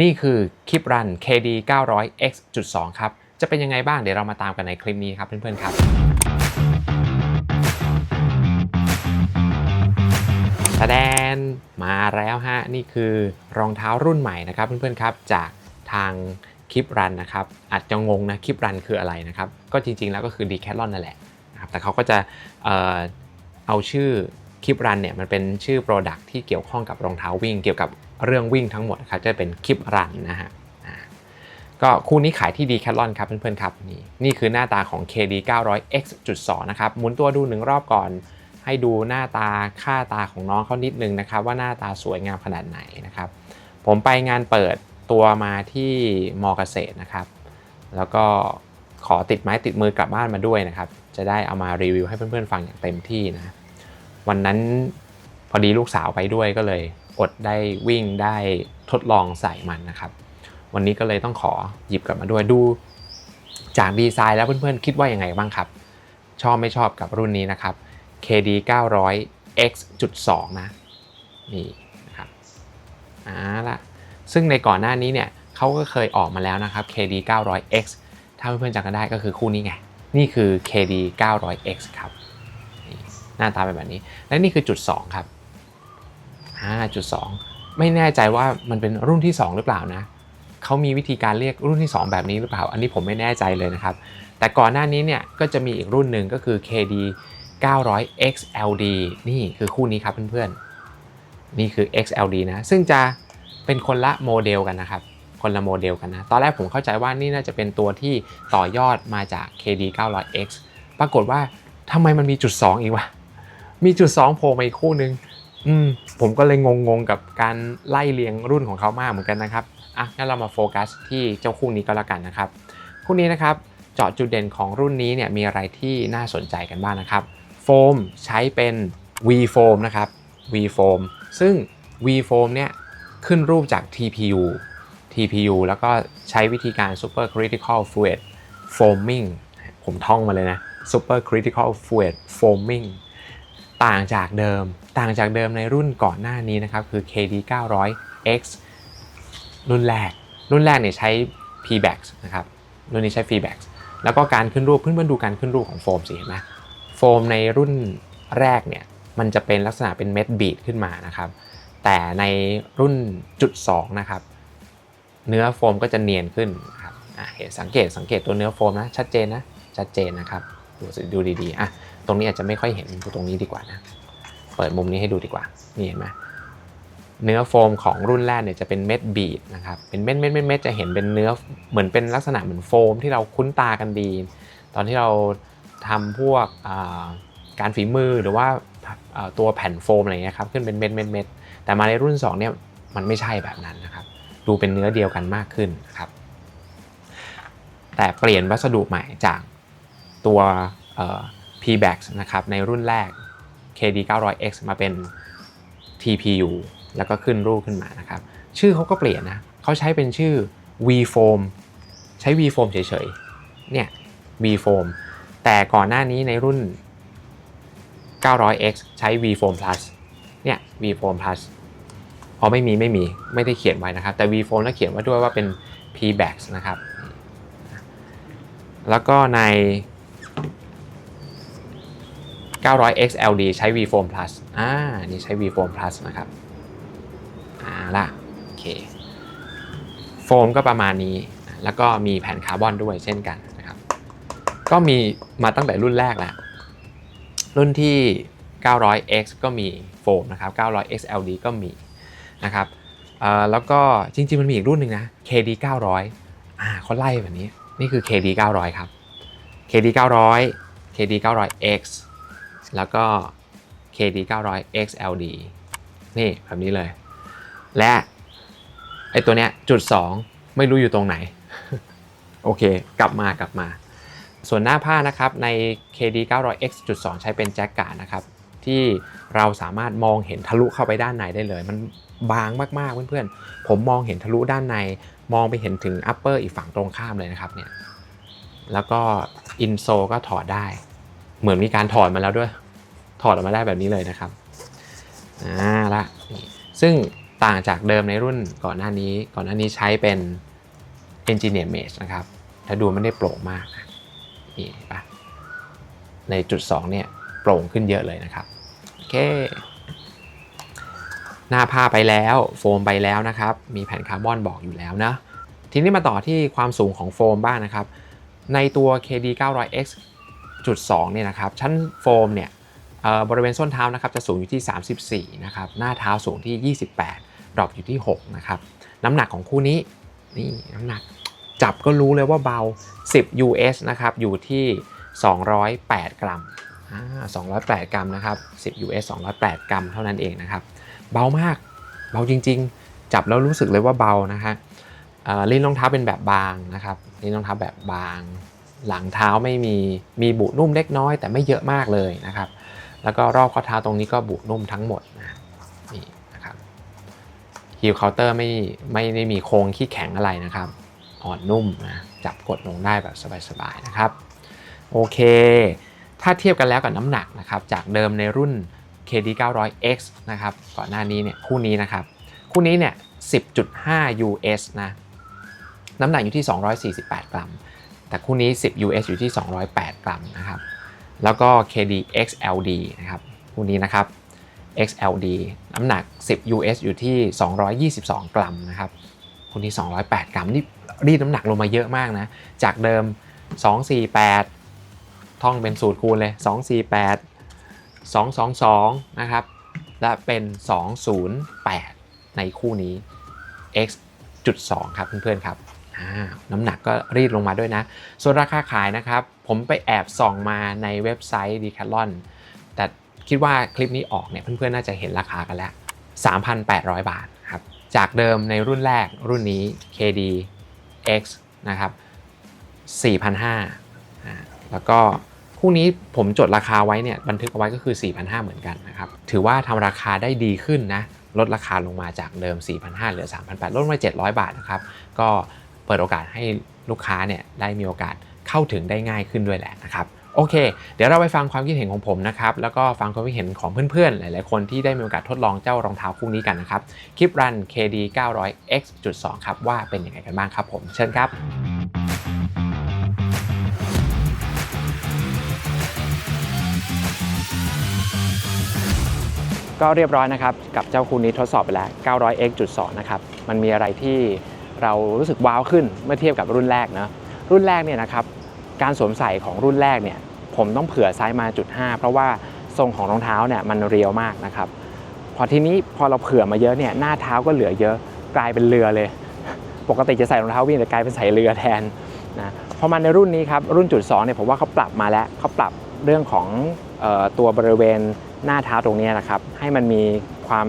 นี่คือคลิปรัน KD 900 X 2 ครับ จะเป็นยังไงบ้างเดี๋ยวเรามาตามกันในคลิปนี้ครับเพื่อนๆครับแสดงมาแล้วฮะ นี่คือรองเท้ารุ่นใหม่นะครับเพื่อนๆครับจากทางคลิปรันนะครับ อาจจะงงนะคลิปรันคืออะไรนะครับ ก็จริงๆแล้วก็คือ Decathlon นั่นแหละนะครับแต่เขาก็จะเอ่อเอาชื่อคลิปรันเนี่ยมันเป็นชื่อ Product ที่เกี่ยวข้องกับรองเท้าวิ่ง เกี่ยวกับเรื่องวิ่งทั้งหมดครับจะเป็นคลิปรันนะฮะก็คู่นี้ขายที่ Decathlon ครับเพื่อนๆครับนี่นี่คือหน้าตาของ KD 900 X 2 นะครับหมุนตัวดูหนึ่งรอบก่อน ให้ดูหน้าตาค่าตาของน้องเขานิดนึงนะครับ ว่าหน้าตาสวยงามขนาดไหนนะครับ ผมไปงานเปิดตัวมาที่มอเกษตรนะครับ แล้วก็ขอติดไม้ติดมือกลับบ้านมาด้วยนะครับ จะได้เอามารีวิวให้เพื่อนๆฟังอย่างเต็มที่นะ วันนั้นพอดีลูกสาวไปด้วยก็เลย อดได้วิ่งได้ทดลองใส่มันนะครับ วันนี้ก็เลยต้องขอหยิบกลับมาด้วยดู จากดีไซน์แล้วเพื่อนๆ คิดว่ายังไงบ้างครับ ชอบไม่ชอบกับรุ่นนี้นะครับ KD 900 X 2 นะนี่นะครับอ่าละซึ่งในก่อนหน้านี้เนี่ยเขาก็เคยออกมาแล้วนะครับ KD 900 X ถ้าเพื่อนๆจำกันได้ก็คือคู่นี้ไง นี่คือ KD 900 X ครับนี่หน้าตาเป็นแบบนี้ และนี่คือจุด 2 ครับ อ่าจุด2ไม่แน่ใจว่ามันเป็นรุ่นที่ 2 หรือเปล่านะเขามีวิธีการเรียกรุ่นที่ 2 แบบนี้หรือเปล่า อันนี้ผมไม่แน่ใจเลยนะครับ แต่ก่อนหน้านี้เนี่ยก็จะมีอีกรุ่นหนึ่งก็คือ KD 900 XLD นี่คือคู่นี้ครับเพื่อนๆ นี่คือ XLD นะ ซึ่งจะเป็นคนละโมเดลกันนะครับ คนละโมเดลกันนะ ตอนแรกผมเข้าใจว่านี่น่าจะเป็นตัวที่ต่อยอดมาจาก KD 900 X ปรากฏว่าทำไมมันมีจุด 2 อีกวะ มีจุด 2 โผล่มาอีกคู่นึง อืม ผมก็เลยงงๆกับการไล่เรียงรุ่นของเขามากเหมือนกันนะครับอะงั้นเรามาโฟกัสที่เจ้าคู่นี้ก็แล้วกันนะครับ คู่นี้นะครับเจาะจุดเด่นของรุ่นนี้เนี่ยมีอะไรที่น่าสนใจกันบ้างนะครับโฟมใช้เป็น V foam นะครับ V foam ซึ่ง V foam เนี่ยขึ้นรูปจาก TPU TPU แล้วก็ใช้วิธีการ Super Critical Fluid Foaming ผมท่องมาเลยนะ Super Critical Fluid Foaming ต่างจากเดิม ต่างจากเดิมในรุ่นก่อนหน้านี้นะครับ คือ KD 900 X รุ่นแรก รุ่นแรกเนี่ยใช้ P-Bax นะครับ รุ่นนี้ใช้ P-Bax แล้วก็การขึ้นรูปเพื่อนๆดูการขึ้นรูปของโฟมสิเห็นไหมโฟมในรุ่นแรกเนี่ยมันจะเป็นลักษณะเป็นเม็ดบีดขึ้นมานะครับ แต่ในรุ่นจุด2นะครับ เนื้อโฟมก็จะเนียนขึ้นครับเห็นสังเกตสังเกตตัวเนื้อโฟมนะชัดเจนนะชัดเจนนะครับ ดูดูดีๆอะ ตรงนี้อาจจะไม่ค่อยเห็นดูตรงนี้ดีกว่านะ เปิดมุมนี้ให้ดูดีกว่า นี่เห็นไหมเนื้อโฟมของรุ่นแรกเนี่ยจะเป็นเม็ดบีดนะครับ เป็นเม็ดเม็ดเม็ดเม็ดจะเห็นเป็นเนื้อเหมือนเป็นลักษณะเหมือนโฟมที่เราคุ้นตากันดี ตอนที่เราทำพวกการฝีมือหรือว่าตัวแผ่นโฟมอะไรเงี้ยครับขึ้นเป็นเม็ดเม็ดเม็ดแต่มาในรุ่น2เนี่ยมันไม่ใช่แบบนั้นนะครับ ดูเป็นเนื้อเดียวกันมากขึ้นนะครับ แต่เปลี่ยนวัสดุใหม่จากตัว P-Bax นะครับในรุ่นแรก KD 900X มาเป็น TPU แล้วก็ขึ้นรูปขึ้นมานะครับ ชื่อเขาก็เปลี่ยนนะเขาใช้เป็นชื่อ V Foam ใช้ V Foam เฉยๆ เนี่ย V Foam แต่ก่อนหน้านี้ในรุ่น 900X ใช้ V Foam Plus เนี่ย V Foam Plus พอไม่มีไม่มีไม่ได้เขียนไว้นะครับ แต่ V Foam แล้วเขียนไว้ด้วยว่าเป็น P-Bax นะครับ แล้วก็ใน 900 XLD ใช้ V Foam Plus อ่า นี่ใช้ V Foam Plus นะครับ อ่าละโอเค โฟมก็ประมาณนี้ แล้วก็มีแผ่นคาร์บอนด้วยเช่นกันนะครับ ก็มีมาตั้งแต่รุ่นแรกแล้วรุ่นที่ 900X ก็มีโฟมนะครับ 900 XLD ก็มีนะครับแล้วก็จริง ๆ มันมีอีกรุ่นหนึ่งนะ KD 900อ่าเขาไล่แบบนี้ นี่คือ KD 900 ครับ KD 900 KD 900X แล้วก็ KD 900 XLD นี่แบบนี้เลย และไอตัวเนี้ยจุด 2 ไม่รู้อยู่ตรงไหน โอเค กลับมากลับมา ส่วนหน้าผ้านะครับใน KD 900 X จุด2ใช้เป็นแจ็คกาดนะครับ ที่เราสามารถมองเห็นทะลุเข้าไปด้านในได้เลย มันบางมากๆเพื่อนๆ ผมมองเห็นทะลุด้านใน มองไปเห็นถึง upper อีกฝั่งตรงข้ามเลยนะครับเนี่ยแล้วก็ insole ก็ถอดได้ เหมือนมีการถอดมาแล้วด้วย ถอดออกมาได้แบบนี้เลยนะครับอ่าละนี่ซึ่งต่างจากเดิมในรุ่นก่อนหน้านี้ก่อนหน้านี้ใช้เป็น Engineer Mesh นะครับถ้าดูไม่ได้โปร่งมากนะนี่ปะในจุด 2 เนี่ยโปร่งขึ้นเยอะเลยนะครับโอเคหน้าผ้าไปแล้วโฟมไปแล้วนะครับ มีแผ่นคาร์บอนบอกอยู่แล้วนะทีนี้มาต่อที่ความสูงของโฟมบ้างนะครับ ในตัว KD 900X จุด2เนี่ยนะครับ ชั้นโฟมเนี่ย บริเวณส้นเท้านะครับจะสูงอยู่ที่ 34 นะครับ หน้าเท้าสูงที่ 28 ดรอปอยู่ที่ 6 นะครับ น้ำหนักของคู่นี้ นี่น้ำหนักจับก็รู้เลยว่าเบา 10 US นะครับ อยู่ที่ 208 กรัมอ่า208 กรัมนะครับ 10 US 208 กรัมเท่านั้นเองนะครับ เบามาก เบาจริง ๆ จับแล้วรู้สึกเลยว่าเบานะฮะลิ้นรองเท้าเป็นแบบบางนะครับ ลิ้นรองเท้าแบบบาง หลังเท้าไม่มี มีบุนุ่มเล็กน้อย แต่ไม่เยอะมากเลยนะครับ แล้วก็รอบข้อเท้าตรงนี้ก็บุนุ่มทั้งหมดนะนี่นะครับฮีลเคาน์เตอร์ไม่ไม่ได้มีโครงขี้แข็งอะไรนะครับ อ่อนนุ่มนะจับกดลงได้แบบสบายๆนะครับ โอเค ถ้าเทียบกันแล้วกับน้ำหนักนะครับ จากเดิมในรุ่น KD 900X นะครับ ก่อนหน้านี้เนี่ยคู่นี้นะครับ คู่นี้เนี่ย 10.5 US นะ น้ำหนักอยู่ที่ 248 กรัม แต่คู่นี้ 10 US อยู่ที่ 208 กรัมนะครับ แล้วก็ KD XLD นะครับคู่นี้นะครับ XLD น้ำหนัก 10 US อยู่ที่ 222 กรัมนะครับคู่นี้ 208 กรัมนี่รีดน้ำหนักลงมาเยอะมากนะ จากเดิม 248 ท่องเป็นสูตรคูณเลย 248 222 นะครับ และเป็น 208 ในคู่นี้ x จุด2ครับเพื่อนๆครับ น้ำหนักก็รีดลงมาด้วยนะ ส่วนราคาขายนะครับ ผมไปแอบส่องมาในเว็บไซต์ Decathlon แต่คิดว่าคลิปนี้ออกเนี่ยเพื่อนๆน่าจะเห็นราคากันแล้ว 3,800 บาทครับจากเดิมในรุ่นแรกรุ่นนี้ KD X นะครับ4,500อ่าแล้วก็คู่นี้ผมจดราคาไว้เนี่ยบันทึกเอาไว้ก็คือ 4,500 เหมือนกันนะครับ ถือว่าทำราคาได้ดีขึ้นนะ ลดราคาลงมาจากเดิม 4,500 เหลือ 3,800 ลดมา 700 บาทนะครับ ก็ เปิดโอกาสให้ลูกค้าเนี่ยได้มีโอกาสเข้าถึงได้ง่ายขึ้นด้วยแหละนะครับโอเค เดี๋ยวเราไปฟังความคิดเห็นของผมนะครับแล้วก็ฟังความคิดเห็นของเพื่อนๆ หลายๆ คนที่ได้มีโอกาสทดลองเจ้ารองเท้าคู่นี้กันนะครับคลิปรัน KD 900 X 2 ครับว่าเป็นยังไงกันบ้างครับผมเชิญครับก็เรียบร้อยนะครับกับเจ้าคู่นี้ทดสอบไปแล้ว 900x.2 นะครับ มันมีอะไรที่ เรารู้สึกว้าวขึ้นเมื่อเทียบกับรุ่นแรกนะรุ่นแรกเนี่ยนะครับการสวมใส่ของรุ่นแรกเนี่ยผมต้องเผื่อไซส์มาจุด5เพราะว่าทรงของรองเท้าเนี่ยมันเรียวมากนะครับ พอทีนี้พอเราเผื่อมาเยอะเนี่ยหน้าเท้าก็เหลือเยอะกลายเป็นเรือเลย ปกติจะใส่รองเท้าวิ่งแต่กลายเป็นใส่เรือแทนนะพอมาในรุ่นนี้ครับรุ่นจุด2เนี่ยผมว่าเขาปรับมาแล้วเขาปรับเรื่องของออตัวบริเวณหน้าเท้าตรงนี้นะครับให้มันมีความ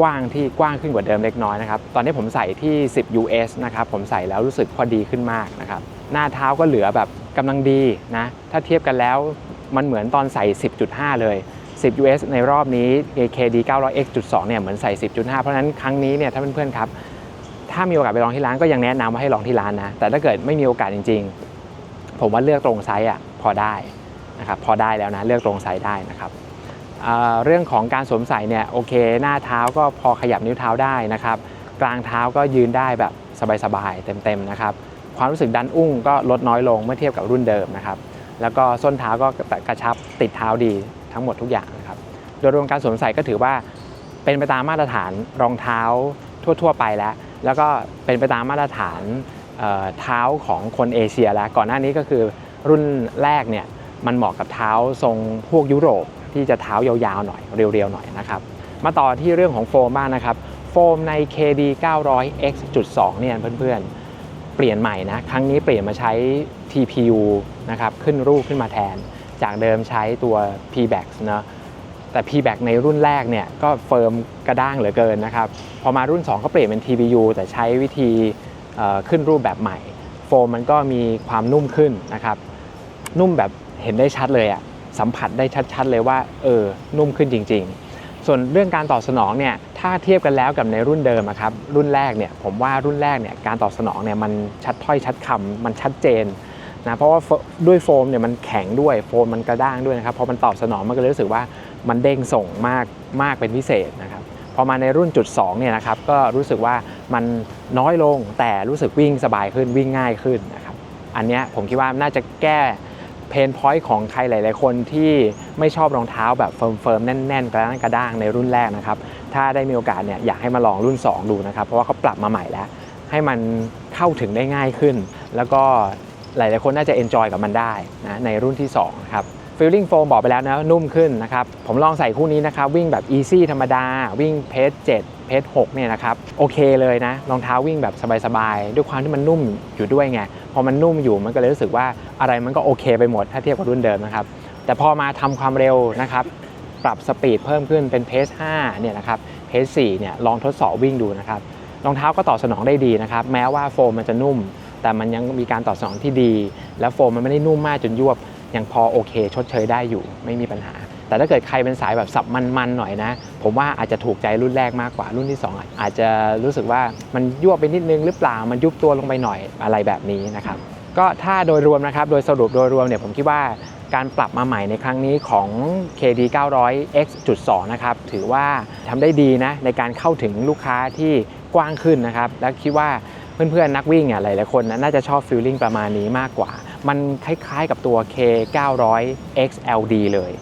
กว้างที่กว้างขึ้นกว่าเดิมเล็กน้อยนะครับ ตอนนี้ผมใส่ที่ 10 US นะครับ ผมใส่แล้วรู้สึกพอดีขึ้นมากนะครับ หน้าเท้าก็เหลือแบบกำลังดีนะ ถ้าเทียบกันแล้วมันเหมือนตอนใส่ 10.5 เลย 10 US ในรอบนี้ KD 900x.2 เนี่ยเหมือนใส่ 10.5 เพราะนั้นครั้งนี้เนี่ยถ้าเพื่อนๆครับ ถ้ามีโอกาสไปลองที่ร้านก็ยังแนะนำว่าให้ลองที่ร้านนะ แต่ถ้าเกิดไม่มีโอกาสจริง ๆ ผมว่าเลือกตรงไซส์อะพอได้นะครับ พอได้แล้วนะเลือกตรงไซส์ได้นะครับ เรื่องของการสวมใส่เนี่ยโอเค หน้าเท้าก็พอขยับนิ้วเท้าได้นะครับ กลางเท้าก็ยืนได้แบบสบายๆเต็มๆนะครับความรู้สึกดันอุ้งก็ลดน้อยลงเมื่อเทียบกับรุ่นเดิมนะครับแล้วก็ส้นเท้าก็กระชับติดเท้าดีทั้งหมดทุกอย่างนะครับโดยรวมการสวมใส่ก็ถือว่าเป็นไปตามมาตรฐานรองเท้าทั่ว ๆ ไปแล้ว แล้วก็เป็นไปตามมาตรฐานเอ่อเท้าของคนเอเชียแล้ว ก่อนหน้านี้ก็คือรุ่นแรกเนี่ยมันเหมาะกับเท้าทรงพวกยุโรป ที่จะเท้ายาวๆหน่อยเรียวๆหน่อยนะครับมาต่อที่เรื่องของโฟมบ้างนะครับโฟมใน KD 900 X 2 เนี่ยเพื่อนๆ เปลี่ยนใหม่นะ ครั้งนี้เปลี่ยนมาใช้ TPU นะครับขึ้นรูปขึ้นมาแทน จากเดิมใช้ตัว P-Bax เนะแต่ P-Back ในรุ่นแรกเนี่ยก็เฟิร์มกระด้างเหลือเกินนะครับ พอมารุ่น 2 ก็เปลี่ยนเป็น TPU แต่ใช้วิธีขึ้นรูปแบบใหม่ โฟมมันก็มีความนุ่มขึ้นนะครับ นุ่มแบบเห็นได้ชัดเลยอะ สัมผัสได้ชัดๆเลยว่าเออนุ่มขึ้นจริง ๆ ส่วนเรื่องการตอบสนองเนี่ยถ้าเทียบกันแล้วกับในรุ่นเดิมครับรุ่นแรกเนี่ยผมว่ารุ่นแรกเนี่ยการตอบสนองเนี่ยมันชัดถ้อยชัดคำมันชัดเจนนะเพราะว่าด้วยโฟมเนี่ยมันแข็งด้วยโฟมมันกระด้างด้วยนะครับพอมันตอบสนองมันก็เลยรู้สึกว่ามันเด้งส่งมากมากเป็นพิเศษนะครับพอมาในรุ่นจุด2เนี่ยนะครับก็รู้สึกว่ามันน้อยลงแต่รู้สึกวิ่งสบายขึ้นวิ่งง่ายขึ้นนะครับอันเนี้ยผมคิดว่าน่าจะแก้ เพนพอยต์ของใครหลาย ๆ คนที่ไม่ชอบรองเท้าแบบเฟิร์มๆ แน่น ๆ กระด้างกระด้างในรุ่นแรกนะครับ ถ้าได้มีโอกาสเนี่ยอยากให้มาลองรุ่น 2 ดูนะครับ เพราะว่าเขาปรับมาใหม่แล้ว ให้มันเข้าถึงได้ง่ายขึ้น แล้วก็หลาย ๆ คนน่าจะเอนจอยกับมันได้นะในรุ่นที่2นะครับฟิลลิ่งโฟมบอกไปแล้วนะนุ่มขึ้นนะครับ ผมลองใส่คู่นี้นะครับ วิ่งแบบอีซี่ธรรมดา วิ่งเพจ7 เพจ6เนี่ยนะครับโอเคเลยนะรองเท้าวิ่งแบบสบายๆ ด้วยความที่มันนุ่มอยู่ด้วยไงพอมันนุ่มอยู่มันก็เลยรู้สึกว่าอะไรมันก็โอเคไปหมดถ้าเทียบกับรุ่นเดิมนะครับแต่พอมาทำความเร็วนะครับปรับสปีดเพิ่มขึ้นเป็นเพส5เนี่ยนะครับเพส4เนี่ยลองทดสอบวิ่งดูนะครับรองเท้าก็ตอบสนองได้ดีนะครับแม้ว่าโฟมมันจะนุ่ม แต่มันยังมีการตอบสนองที่ดี แล้วโฟมมันไม่ได้นุ่มมากจนยวบยังพอโอเค ชดเชยได้อยู่ ไม่มีปัญหา แต่ถ้าเกิดใครเป็นสายแบบสับมันๆหน่อยนะ ผมว่าอาจจะถูกใจรุ่นแรกมากกว่ารุ่นที่ 2 อาจจะรู้สึกว่ามันยั่วไปนิดนึงหรือเปล่ามันยุบตัวลงไปหน่อยอะไรแบบนี้นะครับก็ถ้าโดยรวมนะครับโดยสรุปโดยรวมเนี่ยผมคิดว่าการปรับมาใหม่ในครั้งนี้ของ KD 900 X จุด2นะครับถือว่าทำได้ดีนะในการเข้าถึงลูกค้าที่กว้างขึ้นนะครับและคิดว่าเพื่อนๆนักวิ่งอะหลายๆคนนะน่าจะชอบฟีลลิ่งประมาณนี้มากกว่า มันคล้ายๆกับตัว K 900 XLD เลย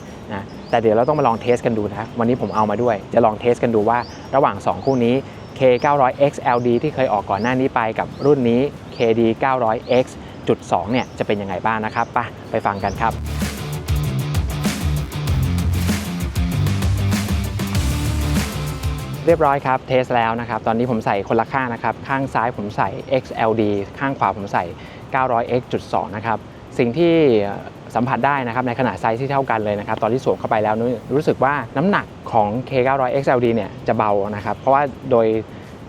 แต่เดี๋ยวเราต้องมาลองเทสกันดูนะวันนี้ผมเอามาด้วย จะลองเทสกันดูว่าระหว่าง 2 คู่นี้ K 900 XLD ที่เคยออกก่อนหน้านี้ไปกับรุ่นนี้ KD 900 X จุด2เนี่ยจะเป็นยังไงบ้างนะครับไปไปฟังกันครับ เรียบร้อยครับเทสแล้วนะครับตอนนี้ผมใส่คนละข้างนะครับ ข้างซ้ายผมใส่ XLD ข้างขวาผมใส่ 900X จุด2นะครับสิ่งที่ สัมผัสได้นะครับในขนาดไซส์ที่เท่ากันเลยนะครับตอนที่สวมเข้าไปแล้วนรู้สึกว่าน้ำหนักของ K900XLD เนี่ยจะเบานะครับเพราะว่าโดย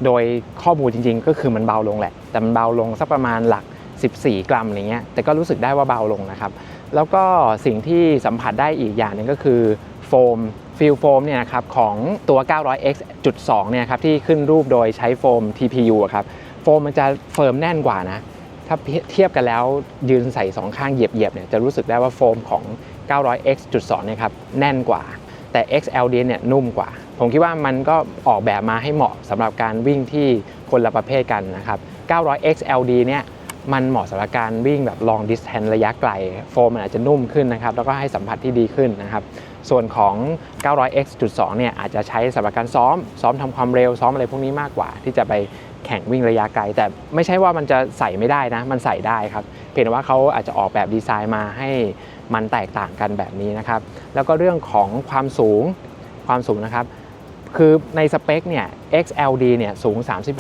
โดยข้อมูลจริง ๆ ก็คือมันเบาลงแหละ แต่มันเบาลงสักประมาณหลัก 14 กรัมอะไรเงี้ยแต่ก็รู้สึกได้ว่าเบาลงนะครับแล้วก็สิ่งที่สัมผัสได้อีกอย่างหนึ่งก็คือโฟมฟิลโฟมเนี่ยนะครับของตัว 900x.2 เนี่ยครับที่ขึ้นรูปโดยใช้โฟม TPU ครับโฟมมันจะเฟิร์มแน่นกว่านะ ถ้าเทียบกันแล้วยืนใส่สองข้างเหยียบๆเนี่ยจะรู้สึกได้ว่าโฟมของ 900x จุด2เนี่ยครับแน่นกว่า แต่ XLD เนี่ยนุ่มกว่า ผมคิดว่ามันก็ออกแบบมาให้เหมาะสำหรับการวิ่งที่คนละประเภทกันนะครับ 900 XLD เนี่ยมันเหมาะสำหรับการวิ่งแบบ long distance ระยะไกล โฟมมันอาจจะนุ่มขึ้นนะครับ แล้วก็ให้สัมผัสที่ดีขึ้นนะครับ ส่วนของ 900X.2 เนี่ยอาจจะใช้สำหรับการซ้อม ซ้อมทำความเร็ว ซ้อมอะไรพวกนี้มากกว่า ที่จะไป แข่งวิ่งระยะไกล แต่ไม่ใช่ว่ามันจะใส่ไม่ได้นะ มันใส่ได้ครับ เพียงแต่ว่าเขาอาจจะออกแบบดีไซน์มาให้มันแตกต่างกันแบบนี้นะครับ แล้วก็เรื่องของความสูงความสูงนะครับ คือในสเปคเนี่ย XLD เนี่ยสูง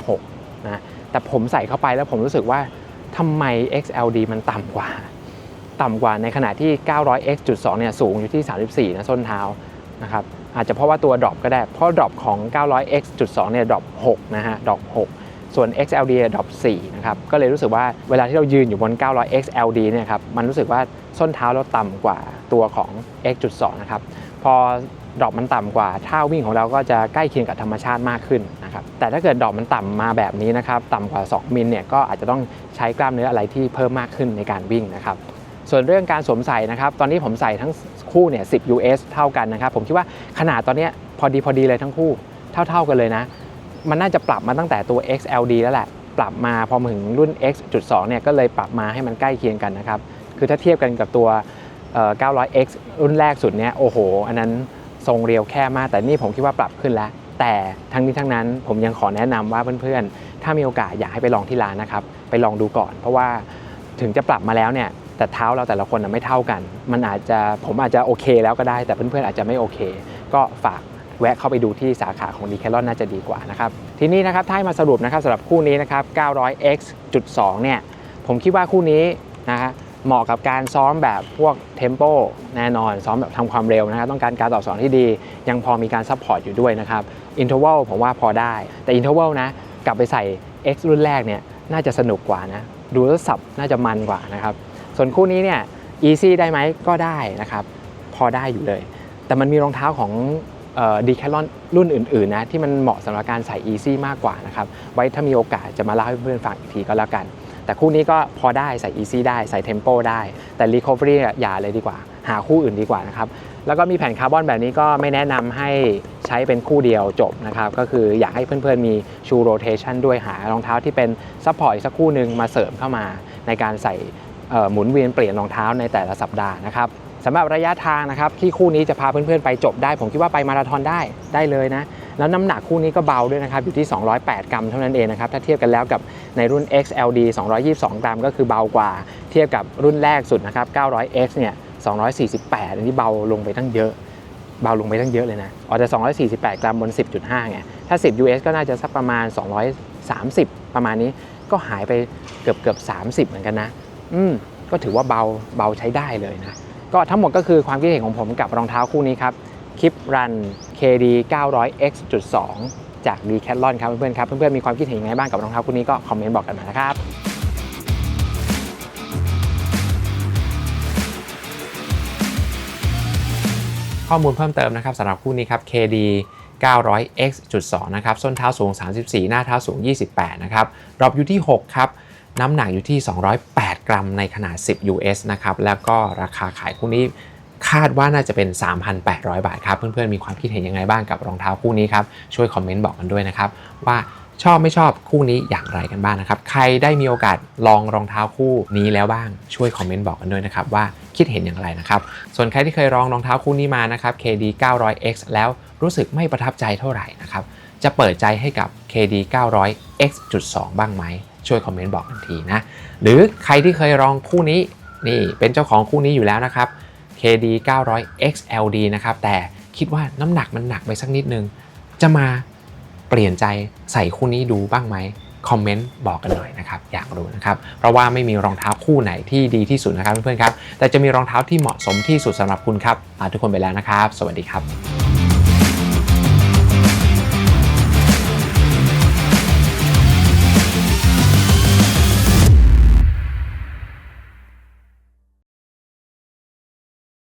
36 นะ แต่ผมใส่เข้าไปแล้วผมรู้สึกว่าทำไม XLD มันต่ำกว่า ต่ำกว่าในขณะที่ 900x จุด2เนี่ยสูงอยู่ที่ 34 นะส้นเท้านะครับอาจจะเพราะว่าตัวดรอปก็ได้ เพราะดรอปของ 900x จุด2เนี่ยดรอป6นะฮะ ดรอป6 ส่วน XLD ดรอป4นะครับก็เลยรู้สึกว่าเวลาที่เรายืนอยู่บน 900 XLD เนี่ยครับมันรู้สึกว่าส้นเท้าเราต่ำกว่าตัวของ X.2 นะครับพอดรอปมันต่ำกว่าท่าวิ่งของเราก็จะใกล้เคียงกับธรรมชาติมากขึ้นนะครับแต่ถ้าเกิดดรอปมันต่ำมาแบบนี้นะครับต่ำกว่า 2 มิลเนี่ยก็อาจจะต้องใช้กล้ามเนื้ออะไรที่เพิ่มมากขึ้นในการวิ่งนะครับส่วนเรื่องการสวมใส่นะครับตอนนี้ผมใส่ทั้งคู่เนี่ย10 US เท่ากันนะครับผมคิดว่าขนาดตอนนี้พอดีพอดีเลยทั้งคู่เท่า ๆกันเลยนะ มันน่าจะปรับมาตั้งแต่ตัว XLD แล้วแหละ ปรับมาพอมาถึงรุ่น X.2 เนี่ยก็เลยปรับมาให้มันใกล้เคียงกันนะครับ คือถ้าเทียบกันกับตัว 900X รุ่นแรกสุดเนี่ยโอ้โห อันนั้นทรงเรียวแค่มาก แต่นี่ผมคิดว่าปรับขึ้นแล้ว แต่ทั้งนี้ทั้งนั้นผมยังขอแนะนำว่าเพื่อนๆ ถ้ามีโอกาสอยากให้ไปลองที่ร้านนะครับ ไปลองดูก่อน เพราะว่าถึงจะปรับมาแล้วเนี่ยแต่เท้าเราแต่ละคนไม่เท่ากัน มันอาจจะผมอาจจะโอเคแล้วก็ได้ แต่เพื่อนๆอาจจะไม่โอเค ก็ฝาก แวะเข้าไปดูที่สาขาของ d e c a t h l o n น่าจะดีกว่านะครับทีนี้นะครับถ้ามาสรุปนะครับสำหรับคู่นี้นะครับ 900x จุด2เนี่ยผมคิดว่าคู่นี้นะฮะเหมาะกับการซ้อมแบบพวกเทมโปแน่นอน ซ้อมแบบทำความเร็วนะครับต้องการการตอบสนองที่ดี ยังพอมีการซัพพอร์ตอยู่ด้วยนะครับอินเทอร์วัลผมว่าพอได้ แต่อินเทอร์วัลนะกลับไปใส่ X รุ่นแรกเนี่ยน่าจะสนุกกว่านะดูแล้วสับน่าจะมันกว่านะครับส่วนคู่นี้เนี่ย easy ได้ไหมก็ได้นะครับพอได้อยู่เลย แต่มันมีรองเท้าของ ดีแคลอนรุ่นอื่นๆนะที่มันเหมาะสำหรับการใส่ easy มากกว่านะครับไว้ถ้ามีโอกาสจะมาเล่าให้เพื่อนๆฟังอีกทีก็แล้วกัน แต่คู่นี้ก็พอได้ใส่ easy ได้ใส่ tempo ได้ แต่ recovery อะอย่าเลยดีกว่า หาคู่อื่นดีกว่านะครับแล้วก็มีแผ่นคาร์บอนแบบนี้ก็ไม่แนะนำให้ใช้เป็นคู่เดียวจบนะครับก็คืออยากให้เพื่อนๆมีชูโรเทชันด้วยหารองเท้าที่เป็นซัพพอร์ตอีกสักคู่หนึ่งมาเสริมเข้ามา ในการใส่หมุนเวียนเปลี่ยนรองเท้าในแต่ละสัปดาห์นะครับ สำหรับระยะทางนะครับที่คู่นี้จะพาเพื่อนๆไปจบได้ ผมคิดว่าไปมาราธอนได้ได้เลยนะ แล้วน้ำหนักคู่นี้ก็เบาด้วยนะครับอยู่ที่ 208 กรัมเท่านั้นเองนะครับถ้าเทียบกันแล้วกับในรุ่น XLD 222 กรัม ก็คือเบากว่า เทียบกับรุ่นแรกสุดนะครับ 900X เนี่ย 248 อันนี้เบาลงไปตั้งเยอะ เบาลงไปตั้งเยอะเลยนะอ๋อแต่248 กรัมบน 10.5ไงถ้า 10 US ก็น่าจะสักประมาณ 230 ประมาณนี้ก็หายไปเกือบเกือบ30 เหมือนกันนะ อืมก็ถือว่าเบาเบาใช้ได้เลยนะ ก็ทั้งหมดก็คือความคิดเห็นของผมกับรองเท้าคู่นี้ครับคลิปรัน KD 900 X 2 จาก Decathlon ครับเพื่อนๆครับเพื่อนๆมีความคิดเห็นยังไงบ้างกับรองเท้าคู่นี้ก็คอมเมนต์บอกกันมานะครับข้อมูลเพิ่มเติมนะครับสำหรับคู่นี้ครับ KD 900 X 2 นะครับส้นเท้าสูง 34 หน้าเท้าสูง 28 นะครับรอบอยู่ที่ 6 ครับ น้ำหนักอยู่ที่ 208 กรัมในขนาด 10 US นะครับ แล้วก็ราคาขายคู่นี้คาดว่าน่าจะเป็น 3,800 บาทครับ เพื่อนๆ มีความคิดเห็นยังไงบ้างกับรองเท้าคู่นี้ครับ ช่วยคอมเมนต์บอกกันด้วยนะครับ ว่าชอบไม่ชอบคู่นี้อย่างไรกันบ้างนะครับ ใครได้มีโอกาสลองรองเท้าคู่นี้แล้วบ้างช่วยคอมเมนต์บอกกันด้วยนะครับว่าคิดเห็นอย่างไรนะครับ ส่วนใครที่เคยลองรองเท้าคู่นี้มานะครับ KD 900X แล้วรู้สึกไม่ประทับใจเท่าไหร่นะครับจะเปิดใจให้กับ KD 900 X 2 บ้างไหม ช่วยคอมเมนต์บอกกันทีนะ หรือใครที่เคยลองคู่นี้นี่เป็นเจ้าของคู่นี้อยู่แล้วนะครับ KD 900 XLD นะครับ แต่คิดว่าน้ำหนักมันหนักไปสักนิดนึง จะมาเปลี่ยนใจใส่คู่นี้ดูบ้างไหมคอมเมนต์บอกกันหน่อยนะครับ อยากรู้นะครับ เพราะว่าไม่มีรองเท้าคู่ไหนที่ดีที่สุดนะครับเพื่อนๆครับ แต่จะมีรองเท้าที่เหมาะสมที่สุดสำหรับคุณครับลาทุกคนไปแล้วนะครับ สวัสดีครับ